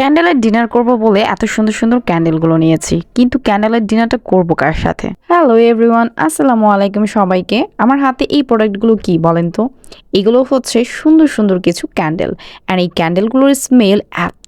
ক্যান্ডেলের dinner করব বলে এত সুন্দর সুন্দর ক্যান্ডেলগুলো নিয়েছি। কিন্তু ক্যান্ডেলের ডিনারটা করব কার সাথে? হ্যালো এভরিওয়ান আসসালামু আলাইকুম সবাইকে। আমার হাতে এই প্রোডাক্টগুলো কি বলেন তো? এগুলো হচ্ছে সুন্দর সুন্দর কিছু ক্যান্ডেল। অ্যান্ড এই ক্যান্ডেলগুলোর স্মেল এত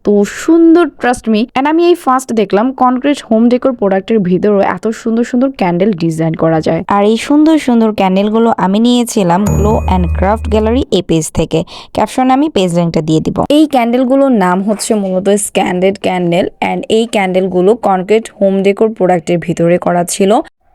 সুন্দর ট্রাস্ট মি অ্যান্ড আমি এই ফার্স্ট দেখলাম কনক্রিট হোম ডেকোর প্রোডাক্টের ভিতরেও এত সুন্দর সুন্দর ক্যান্ডেল ডিজাইন করা যায়। আর এই সুন্দর সুন্দর ক্যান্ডেলগুলো আমি নিয়েছিলাম গ্লো অ্যান্ড ক্রাফট গ্যালারি এই পেজ থেকে। ক্যাপশন আমি পেজ লিঙ্কটা দিয়ে দিব। এই ক্যান্ডেলগুলোর নাম হচ্ছে মূলত স্ক্যান্ডেড ক্যান্ডেল অ্যান্ড এই ক্যান্ডেলগুলো কনক্রিট হোম ডেকোর প্রোডাক্টের ভিতরে করা ছিল।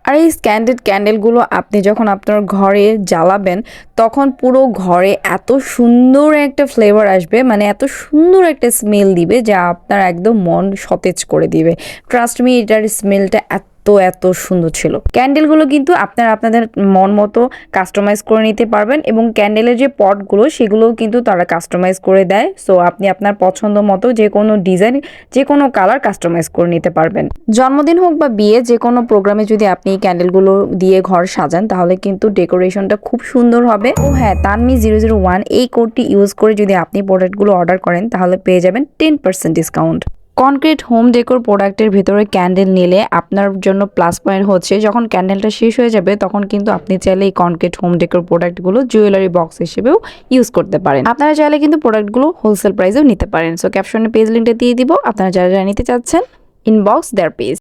আর এই স্ক্যান্ডেড ক্যান্ডেলগুলো আপনি যখন আপনার ঘরে জ্বালাবেন, তখন পুরো ঘরে এত সুন্দর একটা ফ্লেভার আসবে মানে এত সুন্দর একটা স্মেল দিবে, যা আপনার একদম মন সতেজ করে দিবে। ট্রাস্ট মি এটার স্মেলটা এত এত এত সুন্দর ছিল। ক্যান্ডেলগুলো কিন্তু আপনারা আপনাদের মন মতো কাস্টমাইজ করে নিতে পারবেন এবং ক্যান্ডেলের যে পটগুলো সেগুলোও কিন্তু তারা কাস্টমাইজ করে দেয়। সো আপনি আপনার পছন্দ মতো যে কোনো ডিজাইন যে কোনো কালার কাস্টমাইজ করে নিতে পারবেন। জন্মদিন হোক বা বিয়ে, যে কোনো প্রোগ্রামে যদি আপনি ক্যান্ডেলগুলো দিয়ে ঘর সাজান, তাহলে কিন্তু ডেকোরেশনটা খুব সুন্দর হবে। ও হ্যাঁ তানমি জিরো জিরো ওয়ান এই কোডটি ইউজ করে যদি আপনি প্রোডাক্টগুলো অর্ডার করেন, তাহলে পেয়ে যাবেন ten percent discount concrete home decor প্রোডাক্টের ভেতরে ক্যান্ডেল নিলে আপনার জন্য প্লাস পয়েন্ট হচ্ছে, যখন ক্যান্ডেলটা শেষ হয়ে যাবে, তখন কিন্তু আপনি চাইলে এই কনক্রিট হোম ডেকোর প্রোডাক্টগুলো জুয়েলারি বক্স হিসেবেও ইউজ করতে পারেন। আপনারা চাইলে কিন্তু প্রোডাক্টগুলো হোলসেল প্রাইসেও নিতে পারেন। সো ক্যাপশনে পেজ লিঙ্কটা দিয়ে দিব। আপনারা যারা যারা নিতে চাচ্ছেন ইনবক্স দেয়ার পেজ